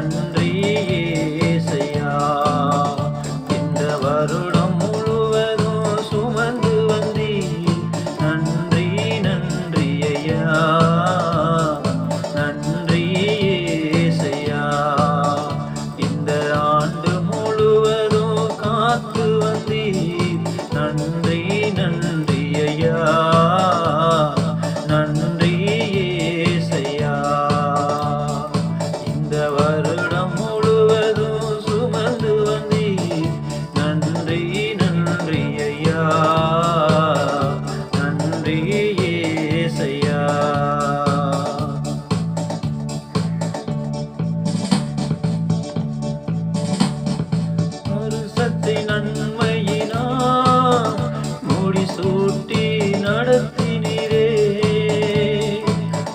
and நடத்தினீரே.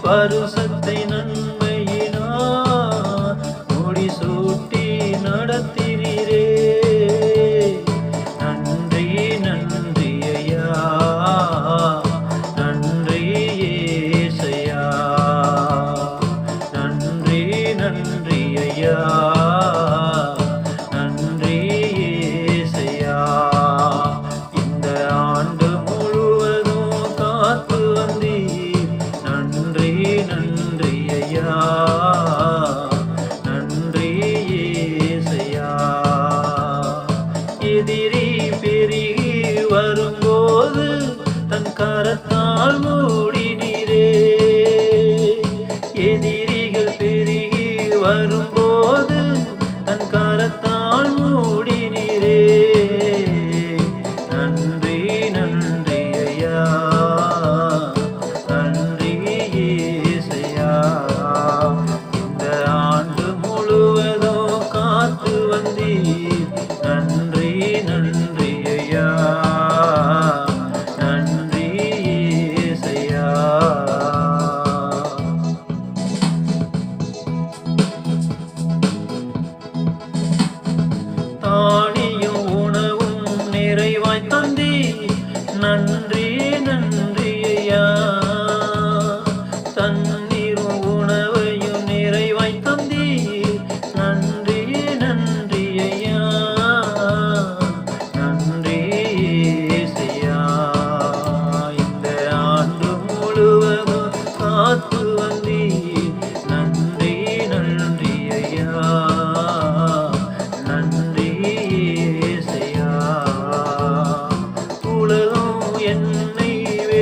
பருசத்தை நன்மையினால் முடிசூட்டி நடத்தினீரே. நன்றி நன்றி ஐயா. நன்றி ஏசையா. நன்றி நன்றி ஐயா. பெருகி வரும்போது தன் கரத்தால் மூடினீரே. எதிரிகள் பெருகி வரும்போது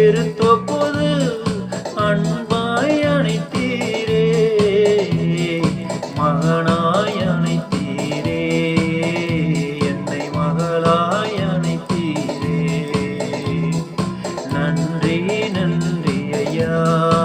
பெருந்தோ போது அன்பாய் அணைத்தீரே. மகனாய் அணைத்தீரே. என்னை மகளாய் அணைத்தீரே. நன்றி நன்றி ஐயா.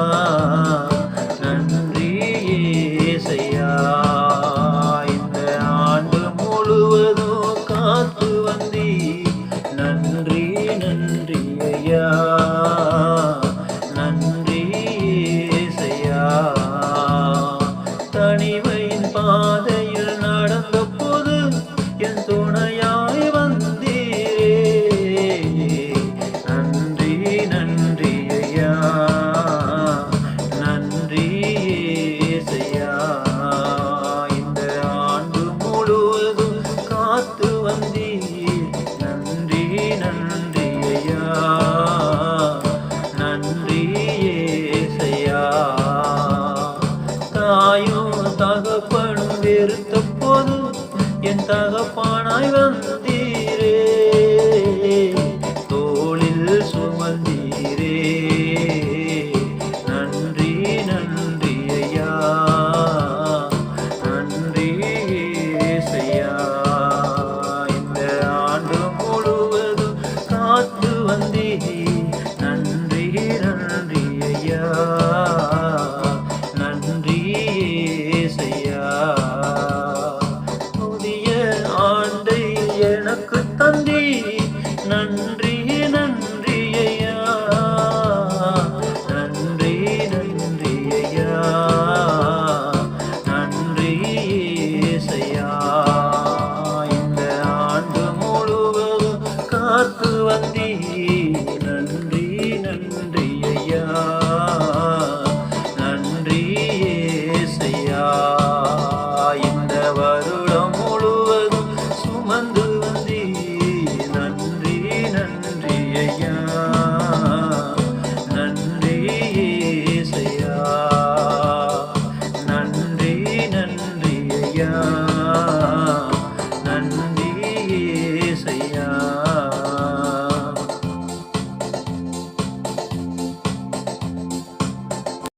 தகப்பானாய் வந்தீரே. தோளில் சுமந்தீரே. நன்றி நன்றி ஐயா. நன்றி செய்யா இந்த ஆண்டு முழுவதும் காத்து வந்தீர். நன்றி. எனக்கு தந்தி நன்றி.